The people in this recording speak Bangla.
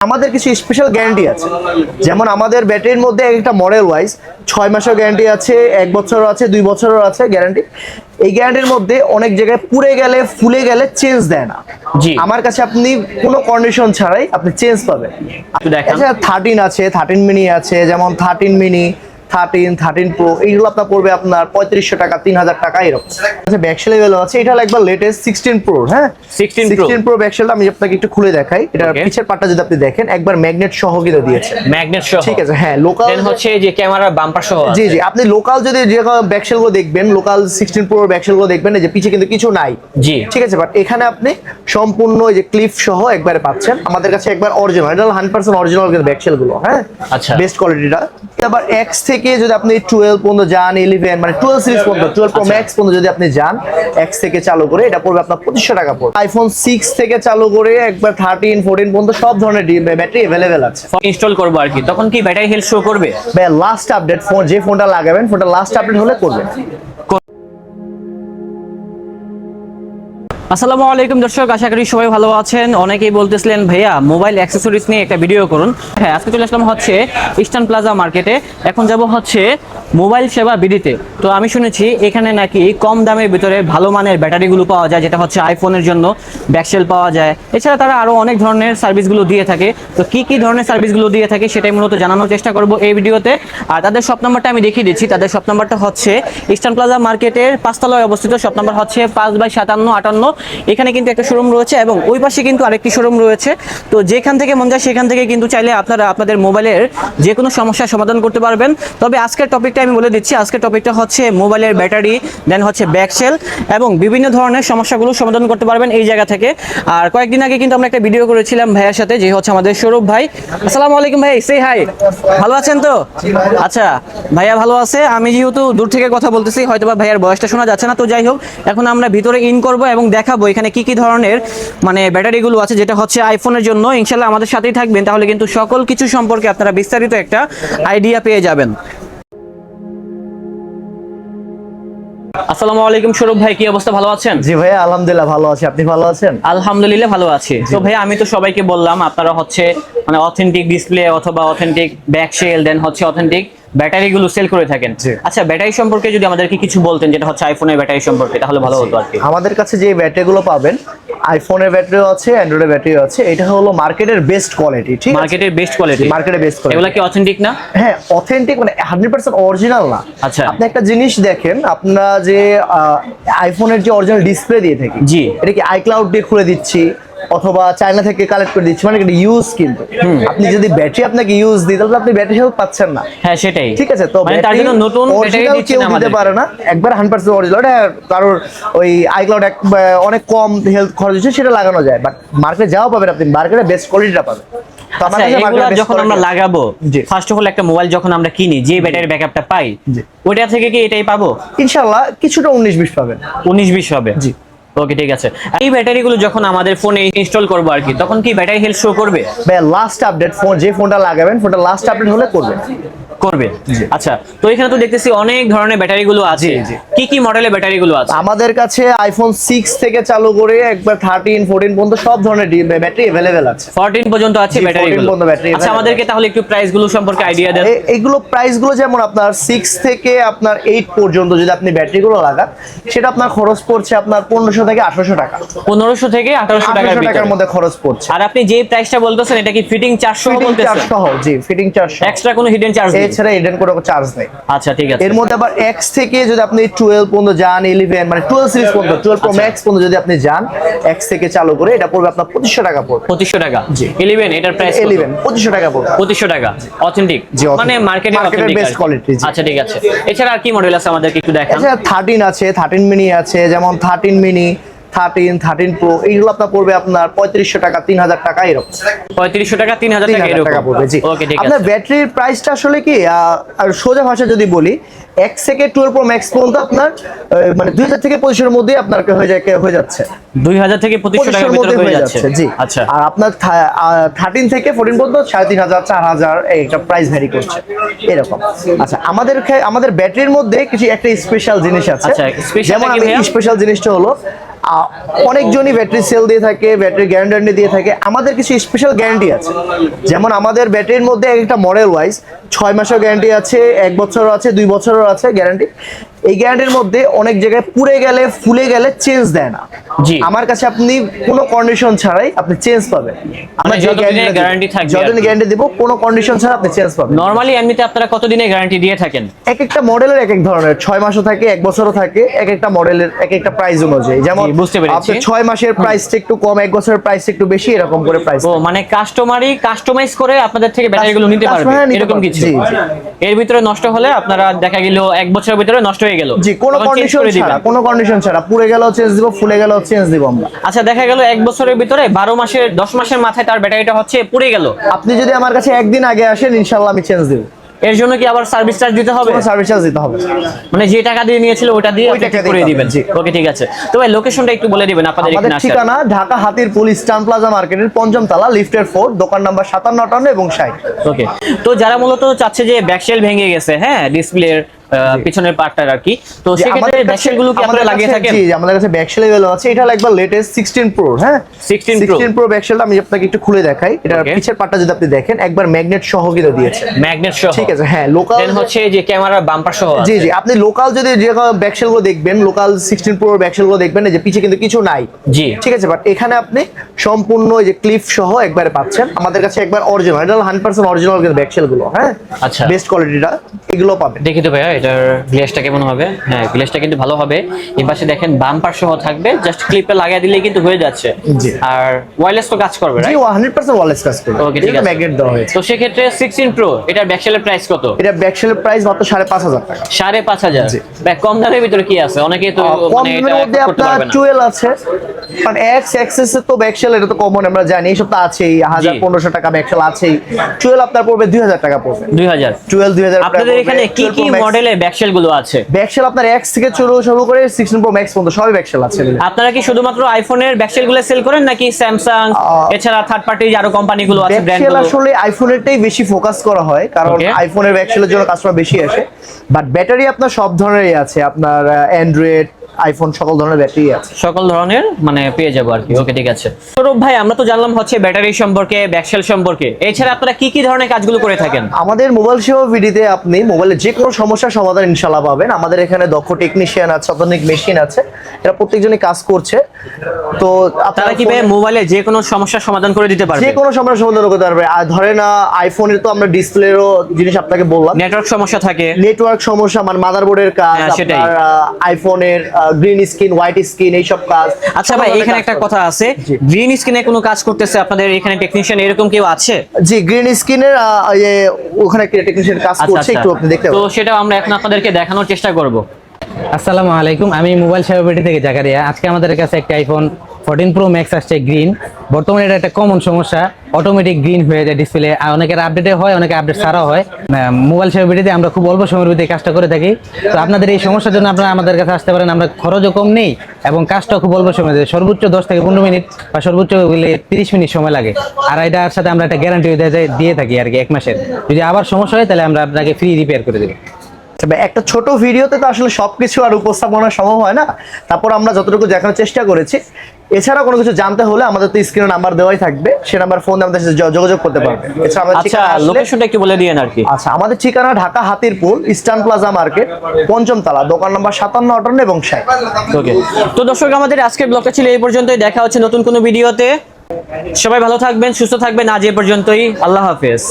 আমাদের কিছু স্পেশাল গ্যারান্টি আছে। যেমন আমাদের ব্যাটারির মধ্যে একটা মডেল ওয়াইজ ছয় মাসের গ্যারান্টি আছে এক বছরও আছে দুই বছরও আছে গ্যারান্টি এই গ্যারান্টির মধ্যে অনেক জায়গায় পুড়ে গেলে ফুলে গেলে চেঞ্জ দেয় না। জি। আমার কাছে আপনি কোনো কন্ডিশন ছাড়াই আপনি চেঞ্জ পাবেন। থার্টিন আছে থার্টিন মিনি আছে যেমন thirteen mini thirteen thirteen pro এইগুলো আপনার পড়বে আপনার পঁয়ত্রিশশো টাকা তিন হাজার টাকা এরকম। আচ্ছা ব্যাকসেল লেভেল আছে এটা হলো একবার লেটেস্ট সিক্সটিন প্রো হ্যাঁ? 16 সিক্সটিন প্রো ব্যাকসেলটা আমি আপনাকে একটু খুলে দেখাই। এটা পিছের পাটটা যদি আপনি দেখেন একবার ম্যাগনেট সহ কিন্তু দিয়েছে। ম্যাগনেট সহ। ঠিক আছে হ্যাঁ লোকাল হচ্ছে যে ক্যামেরার বাম্পার সহ জি জি আপনি লোকাল যদি যে ব্যাকসেলগুলো দেখবেন লোকাল সিক্সটিন প্রো ব্যাকসেলগুলো দেখবেন যে পিছে কিন্তু কিছু নাই। জি। ঠিক আছে বাট এখানে আপনি সম্পূর্ণ এই যে ক্লিপ সহ একবারে পাচ্ছেন। আমাদের কাছে একবার অরিজিনাল এটা হান্ড্রেড পার্সেন্ট অরিজিনাল কিন্তু ব্যাকসেলগুলো হ্যাঁ? আচ্ছা। বেস্ট কোয়ালিটিটা আবার এক্স থেকে যদি আপনি টুয়েলভ পর্যন্ত যান ইলেভেন মানে টুয়েলভ সিরিজ পর্যন্ত টুয়েলভ প্রো। ম্যাক্স পর্যন্ত যদি আপনি যান এক্স থেকে চালু করে এটা পড়বে আপনার পঁচিশশো টাকা পড়বে। আইফোন সিক্স থেকে চালু করে একবার থার্টিন ফোরটিন পর্যন্ত সব ধরনের ব্যাটারি অ্যাভেলেবেল আছে। ইনস্টল করব আর কি। তখন কি ব্যাটারি হেলথ শো করবে? ভাই লাস্ট আপডেট ফোন যে ফোনটা লাগাবেন ফোনটা লাস্ট আপডেট হলে করবেন আসসালামু আলাইকুম দর্শক, আশা করি সবাই ভালো আছেন। অনেকেই বলতেছিলেন, ভাইয়া মোবাইল অ্যাক্সেসরিজ নিয়ে একটা ভিডিও করুন। হ্যাঁ আজকে চলে আসলাম হচ্ছে ইস্টার্ন প্লাজা মার্কেটে এখন যাব হচ্ছে মোবাইল সেবা বিডিতে তো আমি শুনেছি, এখানে নাকি কম দামের ভিতরে ভালো মানের ব্যাটারিগুলো পাওয়া যায়, যেটা হচ্ছে আইফোনের জন্য ব্যাকসেল পাওয়া যায়। এছাড়া তারা আরও অনেক ধরনের সার্ভিসগুলো দিয়ে থাকে। তো কি কি ধরনের সার্ভিসগুলো দিয়ে থাকে সেটাই মূলত জানানোর চেষ্টা করব এই ভিডিওতে আর তাদের শপ নাম্বারটা আমি দেখিয়ে দিচ্ছি। তাদের শপ নাম্বারটা হচ্ছে ইস্টার্ন প্লাজা মার্কেটের পাঁচতলায় অবস্থিত। শপ নাম্বার হচ্ছে পাঁচ বাই সাতান্ন আটান্ন এখানে কিন্তু একটা শোরুম রয়েছে এবং ওই পাশে কিন্তু আরেকটি শোরুম রয়েছে। তো যেখান থেকে মন যায় সেখান থেকে কিন্তু চাইলে আপনারা আপনাদের মোবাইলের যে কোনো সমস্যার সমাধান করতে পারবেন। তবে আজকের টপিকটা আমি বলে দিচ্ছি, আজকের টপিকটা হচ্ছে মোবাইলের ব্যাটারি দেন হচ্ছে ব্যাকসেল এবং বিভিন্ন ধরনের সমস্যাগুলো সমাধান করতে পারবেন এই জায়গা থেকে। আর কয়েকদিন আগে কিন্তু আমরা একটা ভিডিও করেছিলাম ভাইয়ের সাথে, যে হচ্ছে আমাদের সৌরভ ভাই। আসসালামু আলাইকুম ভাই সে হাই ভালো আছেন তো? আচ্ছা ভাইয়া ভালো আছে? আমি যেহেতু দূর থেকে কথা বলতেছি হয়তো ভাইয়ার বয়সটা শোনা যাচ্ছে না, তো যাই হোক, এখন আমরা ভিতরে ইন করব এবং দেখাবো এখানে কি কি ধরনের মানে ব্যাটারিগুলো আছে যেটা হচ্ছে আইফোনের জন্য। ইনশাল্লাহ আমাদের সাথেই থাকবেন তাহলে কিন্তু সকল কিছু সম্পর্কে আপনারা বিস্তারিত একটা আইডিয়া পেয়ে যাবেন। আসসালামু আলাইকুম সৌরভ ভাই কি অবস্থা? ভালো আছেন? জি ভাইয়া আলহামদুলিল্লাহ ভালো আছি। আপনি ভালো আছেন? আলহামদুলিল্লাহ ভালো আছি। তো ভাই আমি তো সবাইকে বললাম আপনারা হচ্ছে মানে অথেন্টিক ডিসপ্লে অথবা অথেন্টিক ব্যাক সেল দেন হচ্ছে অথেন্টিক ব্যাটারি গুলো সেল করে থাকেন। আচ্ছা ব্যাটারি সম্পর্কে যদি আমাদেরকে কিছু বলতেন যেটা হচ্ছে আইফোনের ব্যাটারি সম্পর্কে তাহলে ভালো হতো আর কি। আমাদের কাছে যে ব্যাটারিগুলো পাবেন আইফোনের ব্যাটারিও আছে অ্যান্ড্রয়েডের ব্যাটারিও আছে এটা হলো মার্কেটের বেস্ট কোয়ালিটি ঠিক মার্কেটের বেস্ট কোয়ালিটি মার্কেটের বেস্ট কোয়ালিটি এগুলা কি অথেন্টিক না? হ্যাঁ অথেন্টিক মানে হান্ড্রেড পার্সেন্ট অরিজিনাল না। আচ্ছা। আপনি একটা জিনিস দেখেন আপনারা যে আইফোনের যে অরিজিনাল ডিসপ্লে দিয়ে থাকি জি। এটা কি আইক্লাউড দিয়ে খুলে দিচ্ছি? অথবা চায়না থেকে কালেক্ট করে দিচ্ছি। মানে এটা ইউজ কিন্তু। আপনি যদি ব্যাটারি আপনাকে ইউজ দিই তাহলে আপনি ব্যাটারি হেল্প পাচ্ছেন না। হ্যাঁ সেটাই। ঠিক আছে তো মানে তার জন্য নতুন ব্যাটারি কেউ দিতে পারে না। একবার হান্ড্রেড পার্সেন্ট অরিজিনাল এটা কারোর ওই আইক্লাউড এক অনেক কম হেলথ খরচ হচ্ছে সেটা লাগানো যায়। বাট মার্কেটে যাওয়া পাবেন আপনি মার্কেটে বেস্ট কোয়ালিটিটা পাবেন। আচ্ছা কাছে এগুলা market-এ best যখন আমরা লাগাবো জি। ফার্স্ট অফ অল একটা মোবাইল যখন আমরা কিনি যে ব্যাটারি ব্যাকআপটা পাই জি। ওইটা থেকে কি এটাই পাবো? ইনশাল্লাহ কিছুটা উনিশ বিশ পাবেন। উনিশ বিশ হবে। জি। ওকে ঠিক আছে। এই ব্যাটারিগুলো যখন আমাদের ফোনে ইনস্টল করব আর কি, তখন কি ব্যাটারি হেলথ শো করবে? লাস্ট আপডেট ফোন যে ফোনটা লাগাবেন ফোনটা লাস্ট আপডেট হলে করবেন করবে। আচ্ছা তো এখানে তো দেখতেছি অনেক ধরনের ব্যাটারি গুলো আছে। কি কি মডেলের ব্যাটারি গুলো আছে? আমাদের কাছে আইফোন সিক্স থেকে চালু করে একবার থার্টিন ফোরটিন পর্যন্ত সব ধরনের ব্যাটারি অ্যাভেলেবেল আছে। 14 পর্যন্ত আছে ব্যাটারি 14 battery আচ্ছা আমাদেরকে তাহলে একটু প্রাইসগুলো সম্পর্কে আইডিয়া দেন। এ- এগুলো প্রাইসগুলো যেমন আপনার সিক্স থেকে আপনার এইট পর্যন্ত যদি আপনি ব্যাটারি গুলো লাগান সেটা আপনার খরচ পড়ছে আপনার পনেরোশো থেকে আঠারোশো টাকা। পনেরোশো থেকে আঠারোশো টাকার আঠারোশো টাকার মধ্যে খরচ পড়ছে। আর আপনি যে প্রাইসটা বলতেছেন এটা কি ফিটিং চারশো ফিটিং চার্জ বলতেছেন? সহ জি ফিটিং চার্জ এক্সট্রা কোনো হিডেন চার্জ এছাড়া এডেন কোনো চার্জ নেই। আচ্ছা ঠিক আছে। এর মধ্যে আবার এক্স থেকে যদি আপনি টুয়েলভ পর্যন্ত যান ইলেভেন মানে টুয়েলভ সিরিজ পর্যন্ত টুয়েলভ প্রো। ম্যাক্স পর্যন্ত যদি আপনি যান এক্স থেকে চালু করে এটা পড়বে আপনার পঁচিশশো টাকা পড়বে। পঁচিশশো টাকা? জি। ইলেভেন এটার প্রাইস ইলেভেন পঁচিশশো টাকা পড়বে। পঁচিশশো টাকা। অথেন্টিক। মানে মার্কেটে best quality, জি। আচ্ছা ঠিক আছে। এছাড়া আর কি মডেল আছে আমাদেরকে একটু দেখান? আচ্ছা থার্টিন আছে থার্টিন মিনি আছে যেমন thirteen mini thirteen thirteen pro এইগুলো আপনার পড়বে আপনার পঁয়ত্রিশশো টাকা তিন হাজার টাকা এরকম। পঁয়ত্রিশশো টাকা তিন হাজার টাকা পড়বে জি। আপনার ব্যাটারির প্রাইসটা আসলে কি আর সোজা ভাষা যদি বলি এক থেকে টুয়েলভ প্রো ম্যাক্স পর্যন্ত আপনার মানে দুই হাজার থেকে পঁচিশের মধ্যে আপনার হয়ে যায় হয়ে যাচ্ছে। দুই হাজার থেকে পঁচিশশো টাকার পঁচিশের মধ্যে হয়ে যাচ্ছে। জি। আচ্ছা। আর আপনার থার্টিন থেকে ফোরটিন পর্যন্ত সাড়ে তিন হাজার চার হাজার একটা প্রাইস ভ্যারি করছে। এরকম। আচ্ছা আমাদের আমাদের ব্যাটারির মধ্যে কিছু একটা স্পেশাল জিনিস আছে। আচ্ছা, যেমন? স্পেশাল জিনিসটা হলো অনেকজনই ব্যাটারি সেল দিয়ে থাকে ব্যাটারি গ্যারান্টি দিয়ে থাকে। আমাদের কিছু স্পেশাল গ্যারান্টি আছে। যেমন আমাদের ব্যাটারির মধ্যে একটা মডেল ওয়াইজ ছয় মাসের গ্যারান্টি আছে, এক বছরও আছে, দুই বছরও আছে গ্যারান্টি এই গ্যারান্টির মধ্যে অনেক জায়গায় পুড়ে গেলে ফুলে গেলে চেঞ্জ দেয় না। আমার কাছে আপনি কোনো কন্ডিশন ছাড়াই আপনি চেঞ্জ পাবেন। আমরা যে যতদিনের guarantee টা দিই, guarantee থাকবে যতদিন গ্যারান্টি দিব কোনো কন্ডিশন ছাড়া আপনি চেঞ্জ পাবেন নরমালি এমনিতে আপনারা কতদিনের গ্যারান্টি দিয়ে থাকেন? এক একটা মডেলের এক এক ধরনের। ছয় মাসও থাকে এক বছরও থাকে এক একটা মডেলের এক একটা প্রাইস অনুযায়ী। যেমন বুঝতে পেরেছি। আপনার ছয় মাসের প্রাইসটা একটু কম এক বছরের প্রাইস একটু বেশি এরকম করে প্রাইস ও মানে কাস্টমারই কাস্টমাইজ করে আপনাদের থেকে ব্যাটারিগুলো নিতে পারবে এরকম কিছু। এর ভিতরে নষ্ট হলে আপনারা দেখা গেল এক বছরের ভিতরে নষ্ট হয়ে গেল। জি কোনো কন্ডিশন ছাড়া কোনো কন্ডিশন ছাড়া। পুড়ে গেলেও চেঞ্জ দিব ফুলে গেলেও চেঞ্জ দিব আমরা। আচ্ছা দেখা গেল এক বছরের ভিতরে বারো মাসের দশ মাসের মাথায় তার ব্যাটারিটা হচ্ছে পুড়ে গেল। আপনি যদি আমার কাছে একদিন আগে আসেন ইনশাল্লাহ আমি চেঞ্জ দিব। এর জন্য কি আবার সার্ভিস চার্জ দিতে হবে? সার্ভিস চার্জ দিতে হবে। মানে যে টাকা দিয়ে নিয়েছিল ওটা দিয়ে করে দিবেন। ওকে ঠিক আছে। তো ভাই লোকেশনটা একটু বলে দিবেন আপনাদের এখানে আসার। ঠিকানা ঢাকা হাতিরপুল ইস্টার্ন প্লাজা মার্কেটের পঞ্চম তলা লিফটের ফোর দোকান নাম্বার সাতান্ন আটান্ন এবং ষাট। ওকে তো যারা মূলত চাচ্ছে যে ব্যাকশেল ভেঙে গেছে হ্যাঁ ডিসপ্লের পিছনের পার্টটা আর কি। তো সেক্ষেত্রে ব্যাকশেলগুলো কি আপনারা লাগিয়ে থাকেন? জি আমাদের কাছে ব্যাকশেল এভেলেবল আছে। এটা একবার লেটেস্ট 16 প্রো হ্যাঁ? 16 প্রো 16 প্রো ব্যাকশেলটা আমি আপনাকে একটু খুলে দেখাই। এটা পিছের পার্টটা যদি আপনি দেখেন একবার ম্যাগনেট সহ কিন্তু দিয়েছে। ম্যাগনেট সহ। ঠিক আছে হ্যাঁ লোকাল দেন হচ্ছে যে ক্যামেরার বাম্পার সহ জি জি আপনি লোকাল যদি যে ব্যাকশেলগুলো দেখবেন লোকাল 16 প্রো ব্যাকশেলগুলো দেখবেন যে পিছে কিন্তু কিছু নাই। জি। ঠিক আছে বাট এখানে আপনি সম্পূর্ণ এই যে ক্লিপ সহ একবারে পাচ্ছেন। আমাদের কাছে একবার অরিজিনাল এটা 100% অরিজিনাল ব্যাকশেলগুলো হ্যাঁ? আচ্ছা। বেস্ট কোয়ালিটিটা এগুলো পাবেন। দেখি তো ভাই এটার গ্লেসটা কেমন হবে? হ্যাঁ গ্লেসটা কিন্তু ভালো হবে। এই পাশে দেখেন বাম্পার সহ থাকবে জাস্ট ক্লিপে লাগিয়ে দিলেই কিন্তু হয়ে যাচ্ছে। আর ওয়্যারলেস তো কাজ করবে জি 100% ওয়ারলেস কাজ করবে। ওকে ঠিক আছে। ম্যাগনেট দেওয়া হয়েছে। তো সেক্ষেত্রে সিক্সটিন প্রো এটার ব্যাকশেলের প্রাইস কত? এটা ব্যাকশেলের প্রাইস মাত্র 5500 টাকা। সাড়ে পাঁচ হাজার। জি। ভাই, কম দামের ভিতরে কি আছে? অনেকে তো কম মানে এটা মধ্যে afford করতে আপনার পারবে না। টুয়েলভ আছে। কারণ এক্স এক্সেস তো ব্যাকশেল এটা তো কমন আমরা জানি। এইসব তো আছেই। হাজার জি। পনেরোশো টাকা ব্যাকশেল আছেই। টুয়েলভ আপনার পড়বে দুই হাজার টাকা পড়বে। দুই হাজার। টুয়েলভ দুই হাজার আপনাদের এখানে কি কি মডেলের ব্যাকশেলগুলো আছে। ব্যাকশেল আপনার এক্স থেকে শুরু শুরু করে সিক্সটিন প্রো ম্যাক্স পর্যন্ত সবই ব্যাকশেল আছে আপনারা কি শুধুমাত্র আইফোনের ব্যাকশেলগুলো সেল করেন নাকি স্যামসাং এছাড়া থার্ড পার্টি আরও কোম্পানি গুলো আছে ব্র্যান্ড ব্যাকশেলগুলো আসলে আইফোনেরটাই বেশি ফোকাস করা হয় কারণ আইফোনের ব্যাকশেলের জন্য কাস্টমার বেশি আসে। বাট ব্যাটারি আপনার সব ধরনেরই আছে আপনার অ্যান্ড্রয়েড আইফোন সকল ধরনের ব্যাটারি আছে। সকল ধরনের মানে পেয়ে যাব আর কি। ওকে ঠিক আছে। সৌরভ ভাই আমরা তো জানলাম হচ্ছে ব্যাটারি সম্পর্কে ব্যাকশেল সম্পর্কে। এছাড়া আপনারা কি কি ধরনের কাজগুলো করে থাকেন? আমাদের মোবাইল সেবা ভিডিওতে আপনি মোবাইলের যে কোনো সমস্যার সমাধান ইনশাল্লাহ পাবেন। আমাদের এখানে দক্ষ টেকনিশিয়ান আছে অত্যাধুনিক মেশিন আছে। এরা প্রত্যেকজনই কাজ করছে। তো আপনারা কি ভাই মোবাইলে যে কোনো সমস্যার সমাধান করে দিতে পারবে? যে কোনো সমস্যার সমাধান করতে পারবে। আর ধরে না আইফোনের তো আমরা ডিসপ্লেরও জিনিস আপনাকে বললাম। নেটওয়ার্ক সমস্যা থাকে। নেটওয়ার্ক সমস্যা মানে মাদারবোর্ডের কাজ হ্যাঁ। আপনার আইফোনের গ্রিন স্ক্রিন হোয়াইট স্ক্রিন এইসব কাজ। আচ্ছা ভাই এখানে একটা কথা আছে। গ্রিন স্ক্রিনে কোনো কাজ করতেছে? আপনাদের এখানে টেকনিশিয়ান এরকম কেউ আছে? জি গ্রিন স্ক্রিনের ওখানে টেকনিশিয়ান কাজ আচ্ছা করছে একটু আপনি দেখতে তো সেটা আমরা এখন আপনাদেরকে দেখানোর চেষ্টা করব। আসসালামু আলাইকুম আমি মোবাইল সেবাপেটি থেকে জাকারিয়া। আজকে আমাদের কাছে একটা আইফোন ফোরটিন প্রো ম্যাক্স আসছে গ্রিন বর্তমানে এটা একটা কমন সমস্যা অটোমেটিক গ্রিন হয়ে যায় ডিসপ্লে অনেকের আপডেটে হয়, অনেকে আপডেট ছাড়াও হয়। মোবাইল সেবাবিটিতে আমরা খুব অল্প সময়ের ভিতরে কাজটা করে থাকি। তো আপনাদের এই সমস্যার জন্য আপনারা আমাদের কাছে আসতে পারেন। আমরা খরচও কম নেই এবং কাজটাও খুব অল্প সময় দেয়। সর্বোচ্চ দশ থেকে পনেরো মিনিট বা সর্বোচ্চ তিরিশ মিনিট সময় লাগে। আর এটার সাথে আমরা একটা গ্যারান্টি দিয়ে থাকি আর কি, এক মাসের। যদি আবার সমস্যা হয়, তাহলে আমরা আপনাকে ফ্রি রিপেয়ার করে দেবো। তবে একটা ছোট ভিডিওতে তো আসলে সবকিছু আর উপস্থাপনা সম্ভব হয় না। তারপর আমরা যতটুকু দেখানোর চেষ্টা করেছি এছাড়া কোনো কিছু জানতে হলে আমাদের তো স্ক্রিনে নাম্বার দেওয়াই থাকবে। সে নাম্বার ফোন দিয়ে আমাদের সাথে যোগাযোগ করতে পারবে। এছাড়া আমাদের আচ্ছা লোকেশনটা একটু বলে দিয়েন আর কি। আচ্ছা আমাদের ঠিকানা Dhaka Hatirpul Eastern Plaza market পঞ্চম তলা দোকান নাম্বার সাতান্ন আটান্ন এবং ষাট। ওকে তো দর্শক আমাদের আজকের ব্লগটা ছিল এই পর্যন্তই। দেখা হচ্ছে নতুন কোনো ভিডিওতে। সবাই ভালো থাকবেন সুস্থ থাকবেন। আজ এ পর্যন্তই। আল্লাহ হাফেজ।